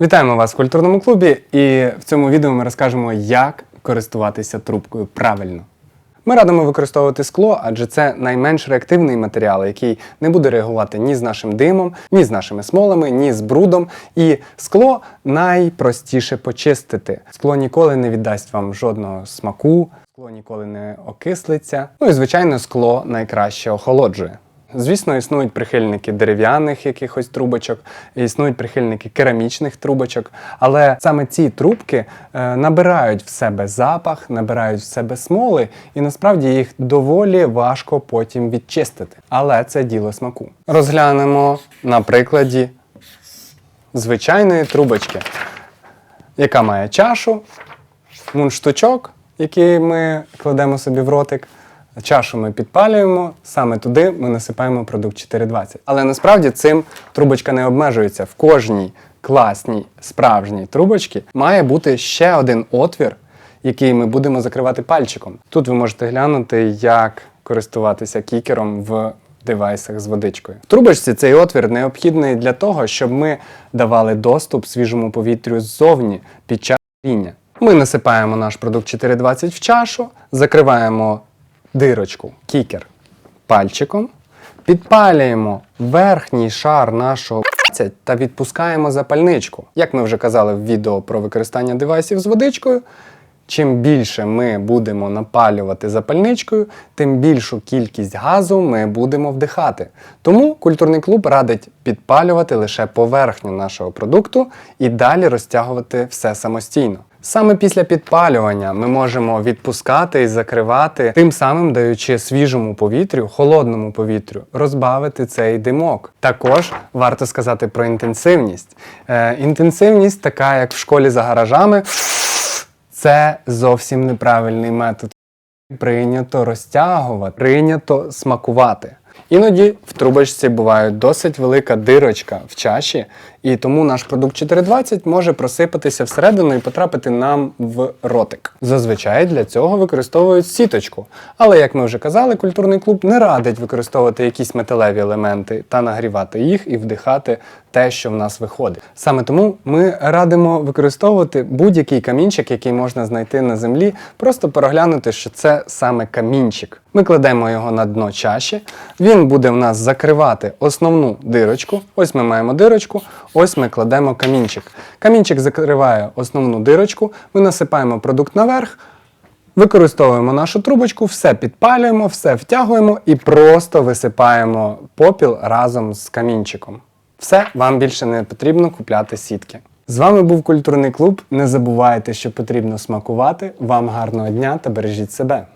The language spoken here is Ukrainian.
Вітаємо вас в культурному клубі, і в цьому відео ми розкажемо, як користуватися трубкою правильно. Ми радимо використовувати скло, адже це найменш реактивний матеріал, який не буде реагувати ні з нашим димом, ні з нашими смолами, ні з брудом. І скло найпростіше почистити. Скло ніколи не віддасть вам жодного смаку, скло ніколи не окислиться. Ну і звичайно, скло найкраще охолоджує. Звісно, існують прихильники дерев'яних якихось трубочок, існують прихильники керамічних трубочок, але саме ці трубки е, набирають в себе запах, набирають в себе смоли, і насправді їх доволі важко потім відчистити. Але це діло смаку. Розглянемо на прикладі звичайної трубочки, яка має чашу, мундштучок, який ми кладемо собі в ротик. Чашу ми підпалюємо, саме туди ми насипаємо продукт 420. Але насправді цим трубочка не обмежується. В кожній класній справжній трубочці має бути ще один отвір, який ми будемо закривати пальчиком. Тут ви можете глянути, як користуватися кікером в девайсах з водичкою. В трубочці цей отвір необхідний для того, щоб ми давали доступ свіжому повітрю ззовні під час горіння. Ми насипаємо наш продукт 420 в чашу, закриваємо дирочку, кікер пальчиком, підпалюємо верхній шар нашого та відпускаємо запальничку. Як ми вже казали в відео про використання девайсів з водичкою, чим більше ми будемо напалювати запальничкою, тим більшу кількість газу ми будемо вдихати. Тому культурний клуб радить підпалювати лише поверхню нашого продукту і далі розтягувати все самостійно. Саме після підпалювання ми можемо відпускати і закривати, тим самим даючи свіжому повітрю, холодному повітрю, розбавити цей димок. Також варто сказати про інтенсивність. Е, інтенсивність, така як в школі за гаражами, це зовсім неправильний метод. Прийнято розтягувати, прийнято смакувати. Іноді в трубочці буває досить велика дирочка в чаші, і тому наш продукт 420 може просипатися всередину і потрапити нам в ротик. Зазвичай для цього використовують сіточку. Але, як ми вже казали, культурний клуб не радить використовувати якісь металеві елементи та нагрівати їх і вдихати те, що в нас виходить. Саме тому ми радимо використовувати будь-який камінчик, який можна знайти на землі, просто переглянути, що це саме камінчик. Ми кладемо його на дно чаші. Він буде в нас закривати основну дирочку. Ось ми маємо дирочку, ось ми кладемо камінчик. Камінчик закриває основну дирочку, ми насипаємо продукт наверх. Використовуємо нашу трубочку, все підпалюємо, все втягуємо і просто висипаємо попіл разом з камінчиком. Все, вам більше не потрібно купляти сітки. З вами був культурний клуб. Не забувайте, що потрібно смакувати. Вам гарного дня та бережіть себе.